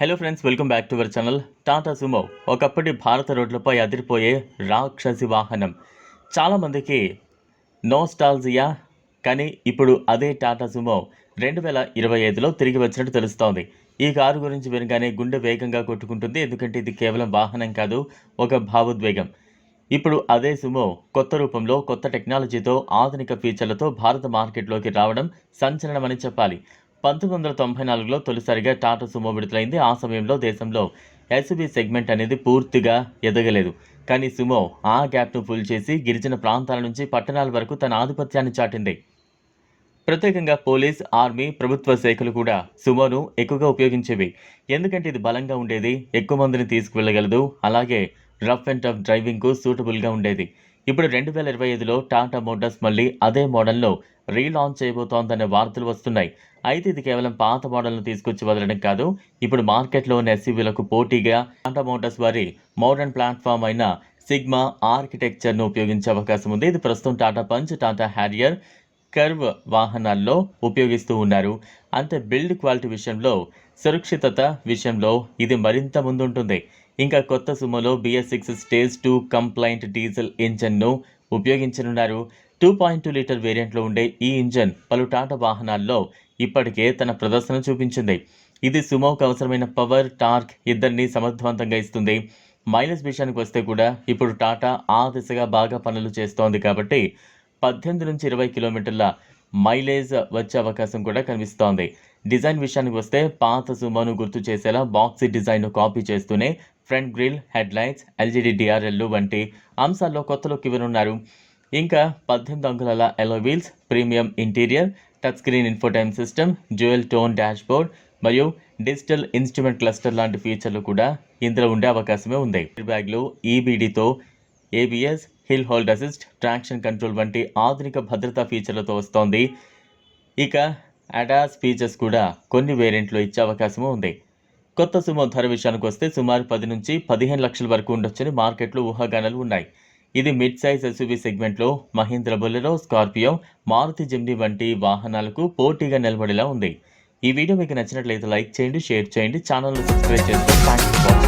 Hello friends welcome back to our channel Tata Sumo ఒకప్పటి భారత రోడ్లపై అదిరిపోయే రాక్షసి వాహనం. చాలామందికి నోస్టాల్జియా కానీ ఇప్పుడు అదే టాటా సుమో రెండు వేల ఇరవై ఐదులో తిరిగి వచ్చినట్టు తెలుస్తోంది. ఈ కారు గురించి వినగానే గుండె వేగంగా కొట్టుకుంటుంది. ఎందుకంటే ఇది కేవలం వాహనం కాదు ఒక భావోద్వేగం. ఇప్పుడు అదే సుమో కొత్త రూపంలో కొత్త టెక్నాలజీతో ఆధునిక ఫీచర్లతో భారత మార్కెట్లోకి రావడం సంచలనమని చెప్పాలి. పంతొమ్మిది వందల తొంభై నాలుగులో తొలిసారిగా టాటా సుమో విడుదలైంది. ఆ సమయంలో దేశంలో ఎస్యూబీ సెగ్మెంట్ అనేది పూర్తిగా ఎదగలేదు. కానీ సుమో ఆ గ్యాప్ను ఫుల్ చేసి గిరిజన ప్రాంతాల నుంచి పట్టణాల వరకు తన ఆధిపత్యాన్ని చాటింది. ప్రత్యేకంగా పోలీస్ ఆర్మీ ప్రభుత్వ శాఖలు కూడా సుమోను ఎక్కువగా ఉపయోగించేవి. ఎందుకంటే ఇది బలంగా ఉండేది ఎక్కువ మందిని తీసుకువెళ్ళగలదు అలాగే రఫ్ అండ్ టఫ్ డ్రైవింగ్కు సూటబుల్గా ఉండేది. ఇప్పుడు రెండు వేల ఇరవై ఐదులో టాటా మోటార్స్ మళ్ళీ అదే మోడల్ను రీలాంచ్ చేయబోతోందనే వార్తలు వస్తున్నాయి. అయితే ఇది కేవలం పాత మోడల్ను తీసుకొచ్చి వదలడం కాదు ఇప్పుడు మార్కెట్లో ఉన్న ఎస్యూవీలకు పోటీగా టాటా మోటార్స్ వారి మోడర్న్ ప్లాట్ఫామ్ అయిన సిగ్మా ఆర్కిటెక్చర్ను ఉపయోగించే అవకాశం ఉంది. ఇది ప్రస్తుతం Tata Punch Tata Harrier Curvv వాహనాల్లో ఉపయోగిస్తూ ఉన్నారు. అంతే బిల్డ్ క్వాలిటీ విషయంలో సురక్షితత విషయంలో ఇది మరింత ముందుంటుంది. ఇంకా కొత్త సుమోలో BS six stage two compliant diesel ఇంజన్ను ఉపయోగించనున్నారు. టూ పాయింట్ టూ లీటర్ వేరియంట్లో ఉండే ఈ ఇంజన్ పలు టాటా వాహనాల్లో ఇప్పటికే తన ప్రదర్శన చూపించింది. ఇది సుమోకు అవసరమైన పవర్ టార్క్ ఇద్దరిని సమర్థవంతంగా ఇస్తుంది. మైలేజ్ విషయానికి వస్తే కూడా ఇప్పుడు టాటా ఆ దిశగా బాగా పనులు చేస్తోంది కాబట్టి పద్దెనిమిది నుంచి ఇరవై కిలోమీటర్ల మైలేజ్ వచ్చే అవకాశం కూడా కనిపిస్తోంది. డిజైన్ విషయానికి వస్తే పాత సుమోను గుర్తు చేసేలా బాక్సీ డిజైన్ను కాపీ చేస్తూనే ఫ్రంట్ గ్రిల్ హెడ్లైట్స్ ఎల్జీడీ డిఆర్ఎల్లు వంటి అంశాల్లో కొత్త లుక్ ఇవ్వనున్నారు ఇంకా పద్దెనిమిది అంగుళాల alloy wheels premium interior touch screen infotainment system jewel tone dashboard మరియు డిజిటల్ ఇన్స్ట్రుమెంట్ క్లస్టర్ లాంటి ఫీచర్లు కూడా ఇందులో ఉండే అవకాశమే ఉంది. బ్యాగ్లో ఈబీడీతో ABS hill hold assist traction control వంటి ఆధునిక భద్రతా ఫీచర్లతో వస్తోంది. ఇక అడాస్ ఫీచర్స్ కూడా కొన్ని వేరియంట్లో ఇచ్చే అవకాశము ఉంది. కొత్త సుమో ధర విషయానికి వస్తే సుమారు పది నుంచి పదిహేను లక్షల వరకు ఉండొచ్చని మార్కెట్లో ఊహాగానాలు ఉన్నాయి. ఇది మిడ్ సైజ్ ఎస్యూవీ సెగ్మెంట్లో Mahindra Bolero Scorpio Maruti Jimny వంటి వాహనాలకు పోటీగా నిలబడేలా ఉంది. ఈ వీడియో మీకు నచ్చినట్లయితే లైక్ చేయండి షేర్ చేయండి ఛానల్ను సబ్స్క్రైబ్ చేసుకోండి.